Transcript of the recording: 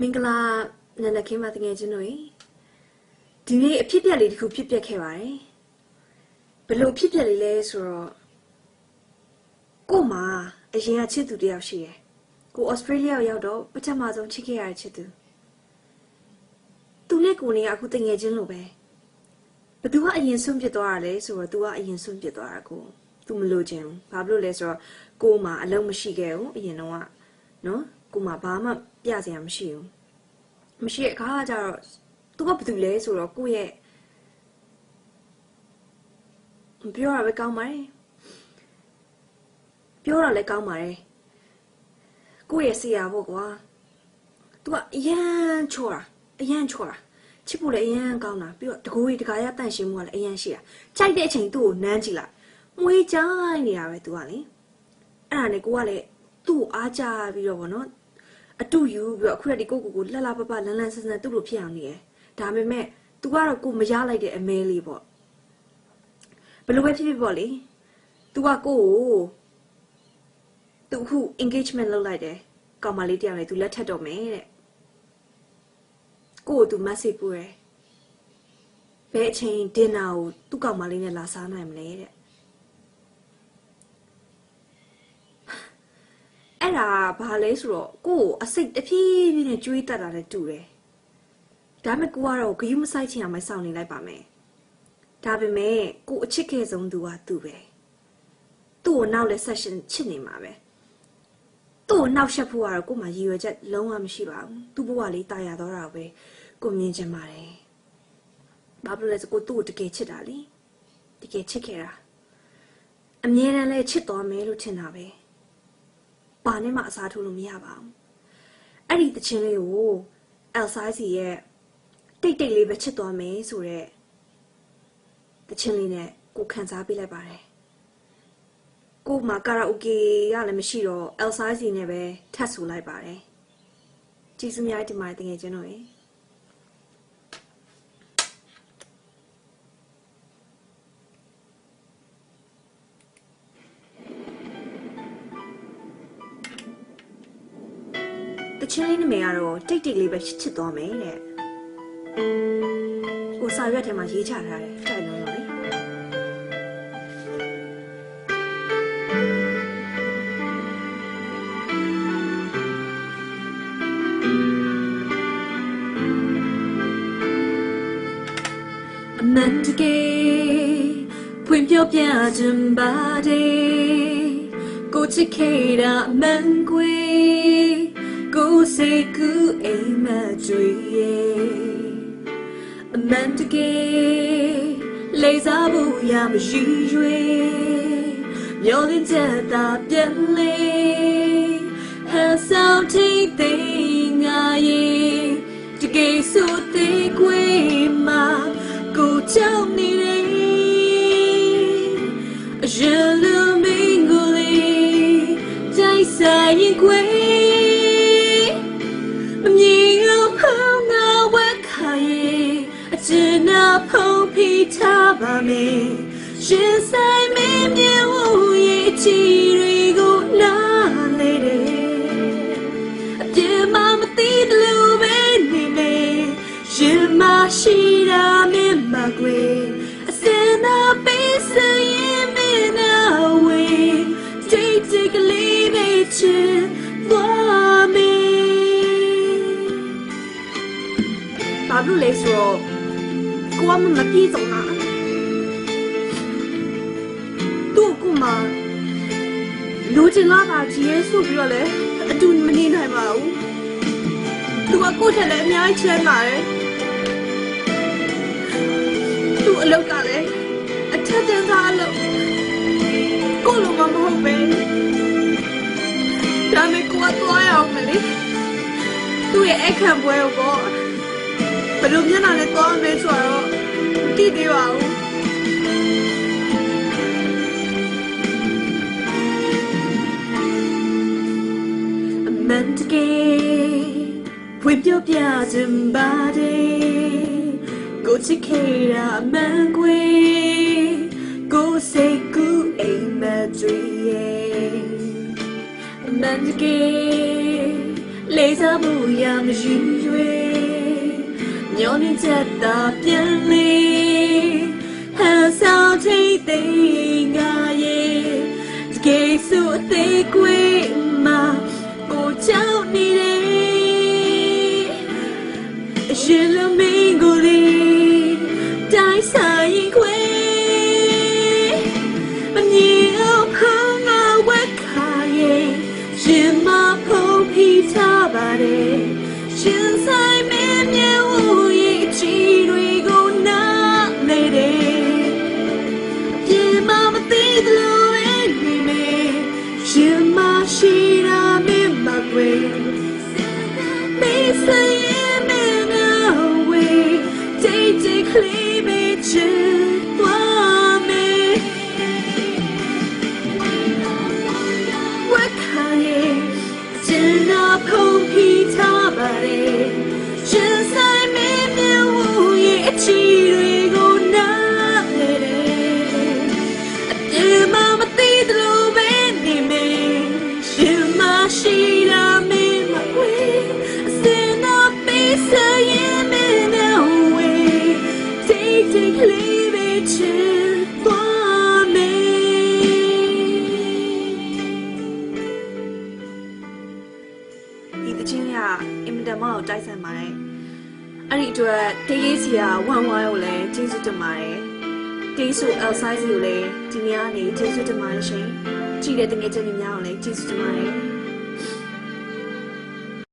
မင်္ဂလာနန္ဒခင်းပါတကယ်ချင်းတို့ရေဒီနေ့အဖြစ်ပြက်လေးတစ်ခုဖြစ်ပျက်ခဲ့ပါတယ်ဘယ်လိုဖြစ်ပျက်လေးလဲဆိုတော့ကို့မှာအရင်ကချစ်သူတစ်ယောက်ရှိတယ်ကိုဩစတြေးလျရောက်တော့ပထမဆုံးချစ်ခဲ့ရတဲ့ချစ်သူသူနဲ့ကိုနေကအခုတကယ်ချင်းလို့ပဲဘသူကအရင်ဆုံးဖြစ်သွားတာလဲဆိုတော့ तू ကအရင်ဆုံးဖြစ်သွားတာကို तू မလို့ခြင်းဘူးဘာဖြစ်လို့လဲဆိုတော့ကို့မှာအလုံးမရှိခဲ့ဘူးအရင်တော့ကနော် ကို့မှာဘာမှပြစရာမရှိဘူးမရှိတဲ့အခါကျတော့သူကဘာတူလဲဆိုတော့ကိုယ့်ရဲ့ပြောရပဲကောင်းပါတယ်ပြောရလည်းကောင်းပါတယ်ကိုယ့်ရဲ့ဆရာပေါ့ကွာသူကအရန်ချောတာအရန်ချောတာချစ်ဖို့လည်းအရန်ကောင်းတာပြီးတော့တကူကြီးတကားရတန့်ရှင်းမှုကလည်းအရန်ရှိတာကြိုက်တဲ့အချိန်သူ့ကိုနမ်းကြည့်လိုက်မွေးကြိုင်းနေတာပဲသူကလေအဲ့ဒါနဲ့ကိုကလည်းသူ့ကိုအားကြပြီးတော့ဗောနော် အတူယူပြီးတော့အခုရက်ဒီကိုကိုကိုလှလှပပလန်းလန်းဆန်းဆန်းသူ့လိုဖြစ်အောင်နေရယ်ဒါပေမဲ့ तू ကတော့ကိုမရလိုက်တဲ့အမဲလေးပေါ့ဘယ်လိုပဲဖြစ်ဖြစ်ပေါ့လေ तू ကကိုကို तू အခု engagement လုပ်လိုက်တယ်ကောင်မလေးတယောက်နဲ့ तू လက်ထပ်တော့မယ်တဲ့ကိုကို तू message ပို့ရယ်ဘယ်အချိန် dinner ကိုသူ့ကောင်မလေးနဲ့လာစားနိုင်မလဲတဲ့ အဲ့ဒါဘာလဲဆိုတော့ကိုယ့်ကိုအစိတ်တဖြည်းဖြည်းနဲ့ကျွေးတက်တာနဲ့တူတယ်။ဒါပေမဲ့ကိုကတော့ဂယုမဆိုင်ချင်အောင်မဆောင်နေလိုက်ပါမယ်။ဒါပေမဲ့ကိုအချစ်ခဲ့ဆုံးသူကသူပဲ။သူ့ကိုနောက်လဲဆက်ရှင်ချစ်နေမှာပဲ။သူ့ကိုနောက်ဆက်ဖို့ကတော့ကို့မှာရည်ရွယ်ချက်လုံးဝမရှိပါဘူး။သူ့ဘဝလေးတာယာတော့တာပဲကိုမြင်ချင်ပါတယ်။ဘာဖြစ်လို့လဲဆိုကိုသူ့ကိုတကယ်ချစ်တာလေ။တကယ်ချစ်ခဲ့တာ။အမြဲတမ်းလဲချစ်တော်မယ်လို့ထင်တာပဲ။ ဘာနဲ့မှအစားထိုးလို့မရပါဘူးအဲ့ဒီတခြင်းလေးကိုအယ်ဆိုင်စီရဲ့တိတ်တိတ်လေးပဲချစ်သွားမယ်ဆိုတော့တခြင်းလေးနဲ့ကိုခံစားပေးလိုက်ပါတယ်ကိုမှာကာရာအိုကေရလည်းမရှိတော့အယ်ဆိုင်စီနဲ့ပဲထပ်ဆူလိုက်ပါတယ်ကြည်စုများဒီမှာတကယ်ချင်းတို့ရေ ချင်းလေးနမေကတော့တိတ်တိတ်လေးပဲချစ်ချစ်သွားမယ်တဲ့။ကိုစာရွက်ထဲမှာရေးချထားတယ်တိုက်လုံးလို့လေ။အမန်တကယ်ဖွင့်ပြောပြခြင်းပါတယ်ကိုချစ်ခဲ့တာအမှန်ကွယ်ကို စိတ်ကူးအိမ်မကြွေရဲ့အမှန်တကယ်လေးစားဖို့ရမရှိရွေမျောလင်းချက်သာပြန်လေဟန်ဆောင်ထိတ်သိမ်းငါရဲ့တကယ်ဆိုသေးကွယ်မှာကိုကြောက်နေ china po pi ta ba me Shin sai me mi wu ye chi ri go na le de A pye ma ma ti lu be ni me Shin ma shi da me ma gwe A sin na be sai in me na we Take take leave it for me ဘာလို့လဲဆိုတော့ ကိုကမမပြေဆုံးတာသူ့ကိုမှလူချင်လာတာကြီးရဲ့ဆိုပြီးတော့လေအတူမနေနိုင်ပါဘူးသူကကိုယ့်ထက်လည်းအများကြီးချမ်းသာတယ်သူ့အလုပ်ကလည်းအထက်တန်းသားအလုပ်ကိုယ့်လိုမှမဟုတ်ပဲဒါပေမဲ့ကိုကသွားရအောင်မလေးသူ့ရဲ့အခန့်ပွဲကိုပေါ့ ဘယ်လိုမျက်နှာနဲ့သွားမယ်ဆိုတော့မသိသေးပါဘူးအမန်တကယ်ဖွင့်ပြပြခြင်းပါတယ်ကိုချစ်ခဲ့တာအမှန်ကွယ်ကိုစိတ်ကူးအိမ်မကြွေရဲ့အမန်တကယ်လေးစားမှုရမရှိရွေ မျောနေချက်သာပြန်လေဟန်ဆောင်ထိတ်သိမ်းငါရဲ့တကယ်ဆိုအသေးကွေးမှာကိုချောင်းနေတယ်အရှင်လ ရှင်မရှိတာမင်းမကွယ် They say I'm in a way Take the cleavage for ချင်းကအင်မတန်မှကိုတိုက်ဆိုင်ပါတယ်။အဲ့ဒီအတွက်တေးရေးစီကဝမ်ဝိုင်းကိုလည်းကျေးဇူးတင်ပါတယ်။တေးဆို L size ကိုလည်းဒီနေ့ကနေကျေးဇူးတင်ပါတယ်ရှင်။ကြည့်တဲ့တငယ်ချင်းတွေများကိုလည်းကျေးဇူးတင်ပါတယ်။